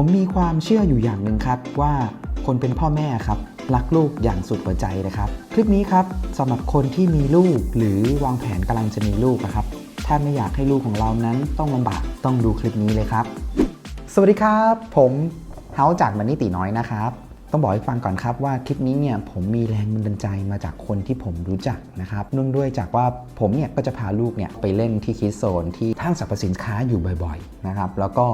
ผมมีความเชื่ออยู่อย่างหนึ่งครับว่าคนเป็นพ่อแม่ครับรักลูกอย่างสุดหัวใจนะครับ คลิปนี้ครับสำหรับคนที่มีลูกหรือวางแผนกำลังจะมีลูกนะครับถ้าไม่อยากให้ลูกของเรานั้นต้องลำบากต้องดูคลิปนี้เลยครับ สวัสดีครับ ผมเฮาจากมันนี่ตีน้อยนะครับต้องบอกให้ฟังก่อนครับว่าคลิปนี้เนี่ยผมมีแรงบันดาลใจมาจากคนที่ผมรู้จักนะครับเนื่องด้วยจากว่าผมเนี่ยก็จะพาลูกเนี่ยไปเล่นที่คิดโซนที่ห้างสรรพสินค้าอยู่บ่อยๆนะครับแล้วก็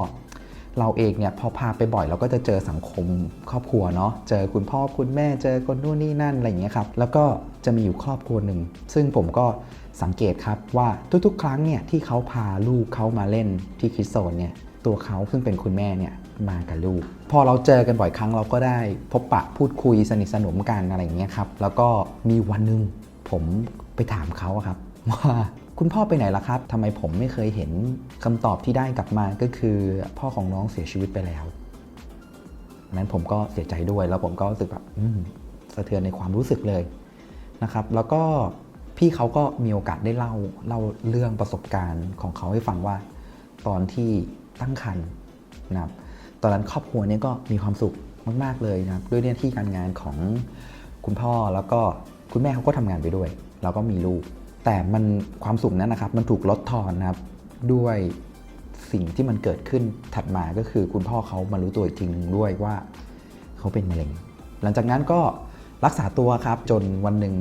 เราเองเนี่ยพอพาไปบ่อยเราก็จะเจอสังคมครอบครัวเนาะเจอคุณพ่อคุณแม่เจอคนนู่นนี่นั่นอะไรอย่างเงี้ยครับแล้วก็จะมีอยู่ครอบครัวหนึ่งซึ่งผมก็สังเกตครับว่าทุกๆ ครั้งเนี่ยที่เขาพาลูกเขามาเล่นที่คิดโซนเนี่ยตัวเขาซึ่งเป็นคุณแม่เนี่ยมากับลูก พอเราเจอกันบ่อยครั้งเราก็ได้พบปะพูดคุยสนิทสนมกันอะไรอย่างเงี้ยครับแล้วก็มีวันหนึ่งผมไปถามเขาครับว่า คุณพ่อไปไหนล่ะครับทำไมผมไม่เคยเห็นคำตอบที่ได้กลับมาก็คือพ่อของน้องเสียชีวิตไปแล้วนั้นผมก็เสียใจด้วยแล้วผมก็รู้สึกแบบสะเทือนในความรู้สึกเลยนะครับ แล้วก็พี่เขาก็มีโอกาสได้เล่าเล่าเรื่องประสบการณ์ของเขาให้ฟังว่า ตอนที่ตั้งครรภ์นะครับตอนนั้นครอบครัวนี้ก็มีความสุขมากๆเลยนะครับด้วยหน้าที่การงานของคุณพ่อแล้วก็คุณแม่เขาก็ทำงานไปด้วยแล้วก็มีลูก แต่มันความสุขนั้นนะครับ มันถูกลดทอนนะครับด้วยสิ่งที่มันเกิดขึ้นถัดมาก็คือคุณพ่อเขามารู้ตัวอีกทีนึงด้วยว่าเขาเป็นมะเร็ง หลังจากนั้นก็รักษาตัวครับจนวันหนึ่ง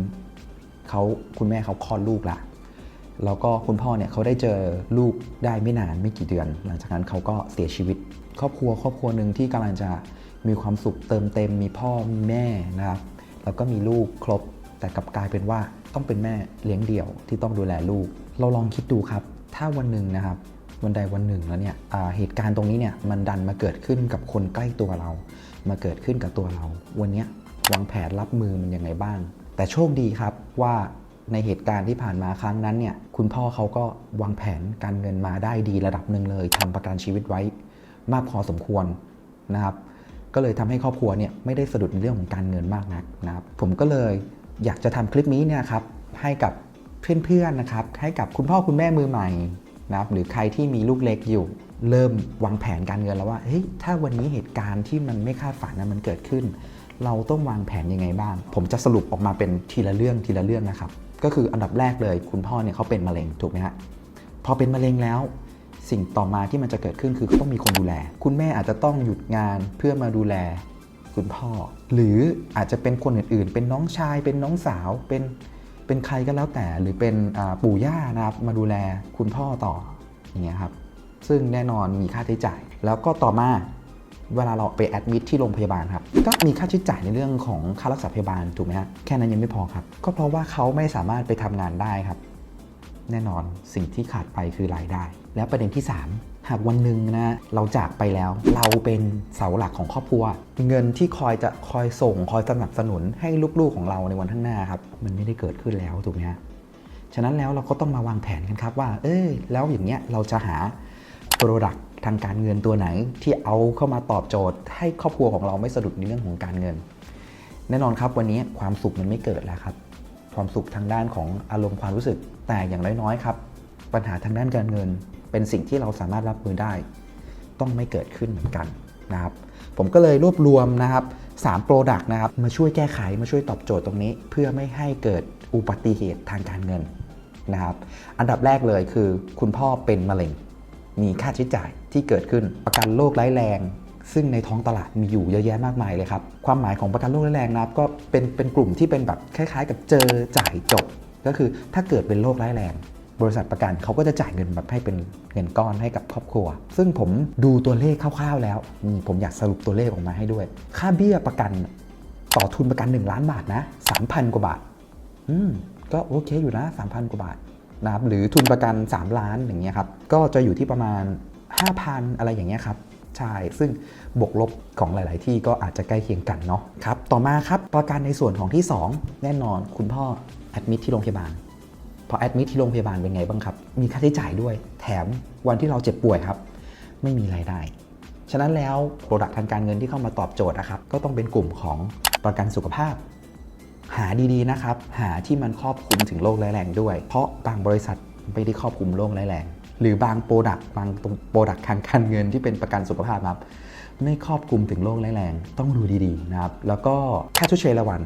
เขาคุณแม่เขาคลอดลูกละแล้วก็คุณพ่อเนี่ยเขาได้เจอลูกได้ไม่นานไม่กี่เดือน หลังจากนั้นเขาก็เสียชีวิต ครอบครัวครอบครัวหนึ่งที่กำลังจะมีความสุขเติมเต็ม มีพ่อมีแม่นะครับแล้วก็มีลูกครบแต่กลับกลายเป็นว่า ต้องเป็นแม่เลี้ยงเดี่ยวที่ต้องดูแลลูก เราลองคิดดูครับ ถ้าวันหนึ่งนะครับ วันใดวันหนึ่งแล้วเนี่ยเหตุการณ์ตรงนี้เนี่ยมันดันมาเกิดขึ้นกับคนใกล้ตัวเรา มาเกิดขึ้นกับตัวเรา วันนี้วางแผนรับมือมันยังไงบ้าง แต่โชคดีครับว่าในเหตุการณ์ที่ผ่านมาครั้งนั้นเนี่ยคุณพ่อเขาก็วางแผนการเงินมาได้ดีระดับหนึ่งเลยทำประกันชีวิตไว้มากพอสมควรนะครับ ก็เลยทำให้ครอบครัวเนี่ยไม่ได้สะดุดในเรื่องของการเงินมากนักนะครับ ผมก็เลย อยากจะทำคลิปนี้เนี่ยครับให้กับเพื่อนๆนะครับให้กับคุณพ่อคุณแม่มือใหม่นะครับหรือใครที่มีลูกเล็กอยู่ เริ่มวางแผนการเงินแล้วว่าเฮ้ยถ้าวันนี้เหตุการณ์ที่มันไม่คาดฝันนะมันเกิดขึ้น เราต้องวางแผนยังไงบ้าง ผมจะสรุปออกมาเป็นทีละเรื่องทีละเรื่องนะครับ ก็คืออันดับแรกเลยคุณพ่อเนี่ยเขาเป็นมะเร็งถูกไหมฮะพอเป็นมะเร็งแล้วสิ่งต่อมาที่มันจะเกิดขึ้นคือต้องมีคนดูแล คุณแม่อาจจะต้องหยุดงานเพื่อมาดูแล คุณพ่อ หรืออาจจะเป็นคนอื่น ๆ เป็นน้องชาย เป็นน้องสาว เป็นเป็นใครก็แล้วแต่ หรือเป็นปู่ย่านะครับมาดูแลคุณพ่อต่ออย่างเงี้ยครับ ซึ่งแน่นอนมีค่าใช้จ่าย แล้วก็ต่อมาเวลาเราไปแอดมิดที่โรงพยาบาลครับ ก็มีค่าใช้จ่ายในเรื่องของค่ารักษาพยาบาลถูกไหมฮะแค่นั้นยังไม่พอครับ ก็เพราะว่าเขาไม่สามารถไปทำงานได้ครับ แน่นอนสิ่งที่ขาดไปคือรายได้ แล้วประเด็นที่ 3 หากวันหนึ่งนะเราจากไปแล้ว เราเป็นเสาหลักของครอบครัว เงินที่คอยจะคอยส่ง คอยสนับสนุนให้ลูกๆของเราในวันข้างหน้าครับ มันไม่ได้เกิดขึ้นแล้วถูกไหมฮะฉะนั้นแล้วเราก็ต้องมาวางแผนกันครับว่า เอ้ยแล้วอย่างเงี้ยเราจะหาโปรดักทางการเงินตัวไหนที่เอาเข้ามาตอบโจทย์ ให้ครอบครัวของเราไม่สะดุดในเรื่องของการเงิน แน่นอนครับวันนี้ความสุขมันไม่เกิดแล้วครับความสุขทางด้านของอารมณ์ความรู้สึกแต่อย่างน้อยๆครับปัญหาทางด้านการเงิน เป็นสิ่งที่เราสามารถรับมือได้ ต้องไม่เกิดขึ้นเหมือนกันนะครับผมก็เลยรวบรวมนะครับ3 Product นะครับมาช่วยแก้ไขมาช่วยตอบโจทย์ตรงนี้ เพื่อไม่ให้เกิดอุบัติเหตุทางการเงินนะครับอันดับแรกเลยคือคุณพ่อเป็นมะเร็ง มีค่าใช้จ่ายที่เกิดขึ้นประกันโรคร้ายแรง ซึ่งในท้องตลาดมีอยู่เยอะแยะมากมายเลยครับ ความหมายของประกันโรคร้ายแรงนะครับก็เป็นเป็นกลุ่มที่เป็นแบบคล้าย ๆ กับเจอจ่ายจบ ก็คือถ้าเกิดเป็นโรคร้ายแรง บริษัทประกันเขาก็จะจ่ายเงินแบบให้เป็นเงินก้อนให้กับครอบครัว ซึ่งผมดูตัวเลขคร่าวๆแล้วนี่ผมอยากสรุปตัวเลขออกมาให้ด้วย ค่าเบี้ยประกันต่อทุนประกัน 1 ล้านบาทนะ 3,000 กว่าบาท อืม ก็โอเคอยู่นะ 3,000 กว่าบาทนะครับหรือทุนประกัน 3 ล้านอย่างเงี้ยครับ ก็จะอยู่ที่ประมาณ 5,000 อะไรอย่างเงี้ยครับ ใช่ ซึ่งบวกลบของหลาย ๆ ที่ก็อาจจะใกล้เคียงกันเนาะครับ ต่อมาครับประกันในส่วนของที่ 2 แน่นอนคุณพ่อแอดมิทที่โรงพยาบาล อแอดมิทที่โรงพยาบาลเป็นไงบ้างครับ มีค่าใช้จ่ายด้วย แถมวันที่เราเจ็บป่วยครับ ไม่มีรายได้ ฉะนั้นแล้วโปรดักทางการเงินที่เข้ามาตอบโจทย์นะครับ ก็ต้องเป็นกลุ่มของประกันสุขภาพ หาดีๆนะครับ หาที่มันครอบคลุมถึงโรคร้ายแรงด้วย เพราะบางบริษัทไม่ได้ครอบคลุมโรคร้ายแรง หรือบางโปรดักบางตรงโปรดักทางการเงินที่เป็นประกันสุขภาพครับไม่ครอบคลุมถึงโรคร้ายแรง ต้องดูดีๆนะครับ แล้วก็ค่าชดเชยรายวัน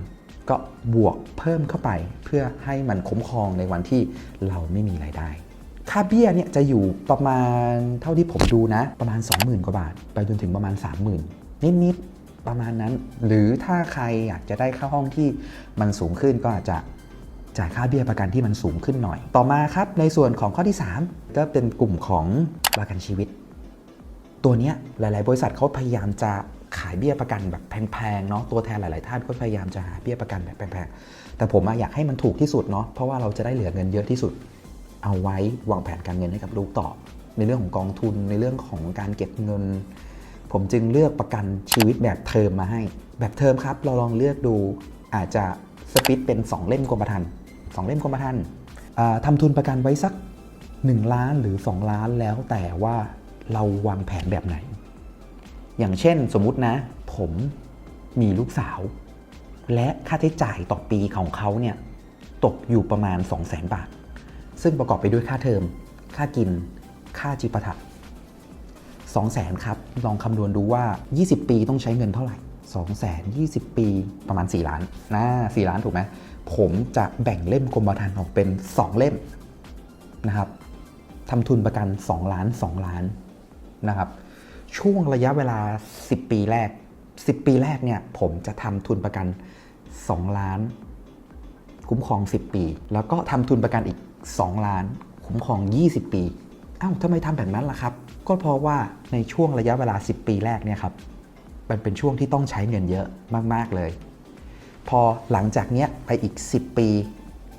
ก็บวกเพิ่มเข้าไปเพื่อให้มันคุ้มครองในวันที่เราไม่มีรายได้ ค่าเบี้ยเนี่ยจะอยู่ประมาณเท่าที่ผมดูนะ ประมาณ 20,000 กว่าบาท ไปจนถึงประมาณ 30,000 นิดๆประมาณนั้น หรือถ้าใครอยากจะได้ค่าห้องที่มันสูงขึ้นก็อาจจะจ่ายค่าเบี้ยประกันที่มันสูงขึ้นหน่อย ต่อมาครับในส่วนของข้อที่ 3 ก็เป็นกลุ่มของประกันชีวิต ตัวเนี้ยหลาย ๆ บริษัทเขาพยายามจะ ขายเบี้ยประกันแบบแพงๆเนาะตัวแทนหลาย ๆ ท่านก็พยายามจะหาเบี้ยประกันแบบแพงๆแต่ผมอยากให้มันถูกที่สุดเนาะเพราะว่าเราจะได้เหลือเงินเยอะที่สุด เอาไว้วางแผนการเงินให้กับลูกต่อ ในเรื่องของกองทุนในเรื่องของการเก็บเงิน ผมจึงเลือกประกันชีวิตแบบเทอมมาให้ แบบเทอมครับ เราลองเลือกดูอาจจะสปิตเป็น 2 เล่มกรมธรรม์สองเล่มกรมธรรม์ทำทุนประกันไว้สัก 1 ล้านหรือ 2 ล้านแล้วแต่ว่าเราวางแผนแบบไหน อย่างเช่นสมมุตินะ ผมมีลูกสาว และค่าใช้จ่ายต่อปีของเขาเนี่ยตกอยู่ประมาณ 2 0 0 0 0 0 บาท ซึ่งประกอบไปด้วยค่าเทอม ค่ากิน ค่าจิปาถะ2 0 0 0 0 0ครับ ลองคำนวณดูว่า 20 ปีต้องใช้เงินเท่าไหร่ 2 0 0 0 0 20 ปีประมาณ 4 ล้านนะ4ล้านถูกไหมผมจะแบ่งเล่มกรมธรรม์ออกเป็น 2 เล่มนะครับทำทุนประกัน 2 ล้าน 2 ล้านนะครับ ช่วงระยะเวลา 10 ปีแรก 10 ปีแรกเนี่ยผมจะทำทุนประกัน 2 ล้าน คุ้มครอง 10 ปี แล้วก็ทำทุนประกันอีก 2 ล้าน คุ้มครอง 20 ปีอ้าวทำไมทำแบบนั้นล่ะครับ ก็เพราะว่าในช่วงระยะเวลา 10 ปีแรกเนี่ยครับมันเป็นช่วงที่ต้องใช้เงินเยอะมาก ๆ เลย พอหลังจากเนี้ยไปอีก 10 ปี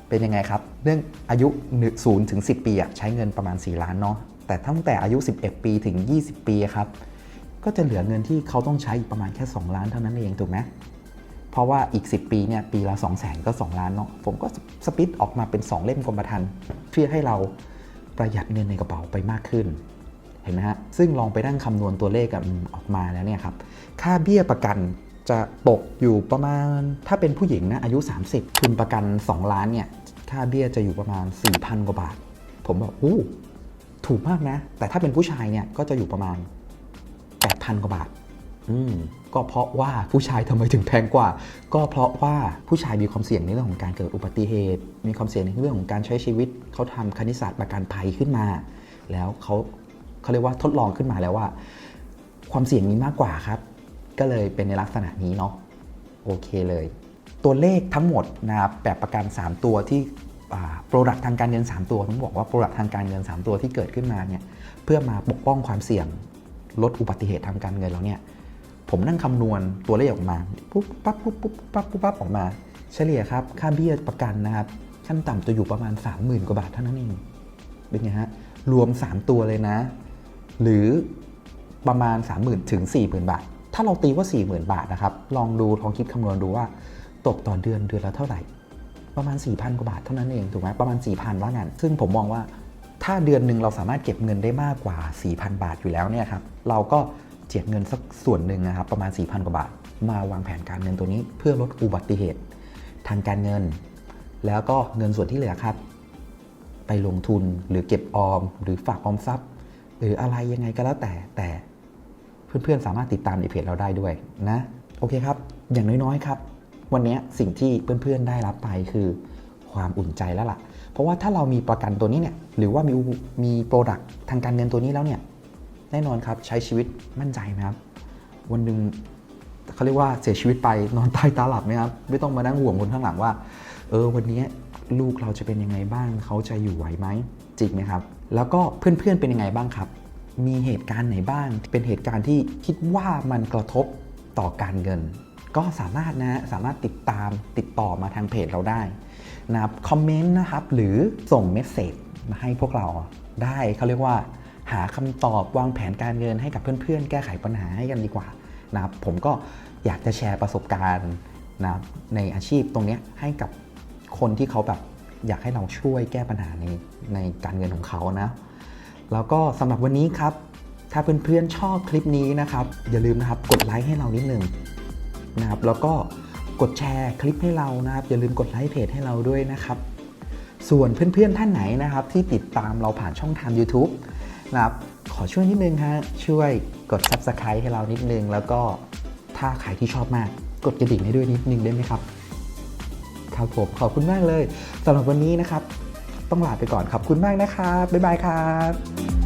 เป็นยังไงครับ เรื่องอายุ0ถึง10 ปีอะใช้เงินประมาณ 4 ล้านเนาะ แต่ตั้งแต่อายุ 11 ปีถึง 20 ปีครับ ก็จะเหลือเงินที่เขาต้องใช้อีกประมาณแค่ 2 ล้านเท่านั้นเองถูกไหมเพราะว่าอีก 10 ปีเนี่ยปีละ 2 0 0 0 0ก็ 2 ล้านเนาะผมก็สปิตออกมาเป็น 2 เล่มกรมธรรม์เพื่อให้เราประหยัดเงินในกระเป๋าไปมากขึ้นเห็นไหมฮะซึ่งลองไปนั่งคำนวณตัวเลขออกมาแล้วเนี่ยครับค่าเบี้ยประกันจะตกอยู่ประมาณถ้าเป็นผู้หญิงนะอายุ 30 ทุนประกัน 2 ล้านเนี่ยค่าเบี้ยจะอยู่ประมาณ 4,000 กว่าบาท ผมบอกอู้ ถูกมากนะ แต่ถ้าเป็นผู้ชายเนี่ยก็จะอยู่ประมาณ 8,000 กว่าบาท อืมก็เพราะว่าผู้ชายทำไมถึงแพงกว่า ก็เพราะว่าผู้ชายมีความเสี่ยงในเรื่องของการเกิดอุบัติเหตุ มีความเสี่ยงในเรื่องของการใช้ชีวิต เขาทำคณิตศาสตร์ประกันภัยขึ้นมา แล้วเขาเขาเรียกว่าทดลองขึ้นมาแล้วว่า ความเสี่ยงมีมากกว่าครับ ก็เลยเป็นในลักษณะนี้เนาะโอเคเลย ตัวเลขทั้งหมดนะครับแบบประกัน 3 ตัวที่ โปรดักทางการเงิน 3 ตัวต้องบอกว่าโปรดักทางการเงิน 3 ตัวที่เกิดขึ้นมาเนี่ยเพื่อมาปกป้องความเสี่ยงลดอุบัติเหตุทางการเงินแล้วเนี่ยผมนั่งคำนวณตัวเลขออกมาปุ๊บปั๊บปุ๊บปุ๊บปั๊บปุ๊บปั๊บออกมา เฉลี่ยครับค่าเบี้ยประกันนะครับขั้นต่ำจะอยู่ประมาณ 30,000 กว่าบาทเท่านั้นเองเป็นไงฮะรวม 3 ตัวเลยนะ หรือประมาณ 30,000 ถึง 40,000 บาท ถ้าเราตีว่า 40,000 บาทนะครับลองดูลองคิดคำนวณดูว่า ตกต่อเดือนเดือนละเท่าไหร่ ประมาณ 4,000 กว่าบาทเท่านั้นเองถูกไหมประมาณ 4,000ว่างั้นซึ่งผมมองว่าถ้าเดือนหนึ่งเราสามารถเก็บเงินได้มากกว่า 4,000 บาทอยู่แล้วเนี่ยครับเราก็เจียดเงินสักส่วนหนึ่งนะครับประมาณ 4,000 กว่าบาท มาวางแผนการเงินตัวนี้เพื่อลดอุบัติเหตุ ทางการเงิน แล้วก็เงินส่วนที่เหลือครับ ไปลงทุนหรือเก็บออม หรือฝากออมทรัพย์ หรืออะไรยังไงก็แล้วแต่แต่เพื่อนๆสามารถติดตามในเพจเราได้ด้วยนะโอเคครับ อย่างน้อยๆครับ วันนี้สิ่งที่เพื่อนๆได้รับไปคือความอุ่นใจแล้วล่ะ เพราะว่าถ้าเรามีประกันตัวนี้เนี่ยหรือว่ามีมีโปรดักต์ทางการเงินตัวนี้แล้วเนี่ยแน่นอนครับใช้ชีวิตมั่นใจไหมครับ วันหนึ่งเขาเรียกว่าเสียชีวิตไปนอนใต้ตาหลับไหมครับไม่ต้องมานั่งห่วงคนข้างหลังว่า เออวันนี้ลูกเราจะเป็นยังไงบ้างเขาจะอยู่ไหวไหมจริงไหมครับ แล้วก็เพื่อนๆเป็นยังไงบ้างครับ มีเหตุการณ์ไหนบ้าง เป็นเหตุการณ์ที่คิดว่ามันกระทบต่อการเงิน ก็สามารถนะสามารถติดตามติดต่อมาทางเพจเราได้นะครับคอมเมนต์นะครับหรือส่งเมสเซจมาให้พวกเราได้เขาเรียกว่า หาคำตอบวางแผนการเงินให้กับเพื่อนๆ แก้ไขปัญหาให้กันดีกว่านะครับผมก็อยากจะแชร์ประสบการณ์นะครับในอาชีพตรงนี้ให้กับคนที่เขาแบบอยากให้เราช่วยแก้ปัญหาในในการเงินของเขานะ แล้วก็สำหรับวันนี้ครับ ถ้าเพื่อนๆชอบคลิปนี้นะครับ อย่าลืมนะครับกดไลค์ให้เรานิดนึง นะครับแล้วก็กดแชร์คลิปให้เรานะครับ อย่าลืมกดไลค์เพจให้เราด้วยนะครับ ส่วนเพื่อนๆท่านไหนนะครับ ที่ติดตามเราผ่านช่องทาง YouTube นะครับขอช่วยนิดนึงฮะช่วยกด subscribe ให้เรานิดนึง แล้วก็ถ้าใครที่ชอบมาก กดกระดิ่งให้ด้วยนิดนึงได้ไหมครับ ครับผมขอบคุณมากเลยสำหรับวันนี้นะครับ ต้องลาไปก่อนขอบคุณมากนะครับบ๊ายบายครับ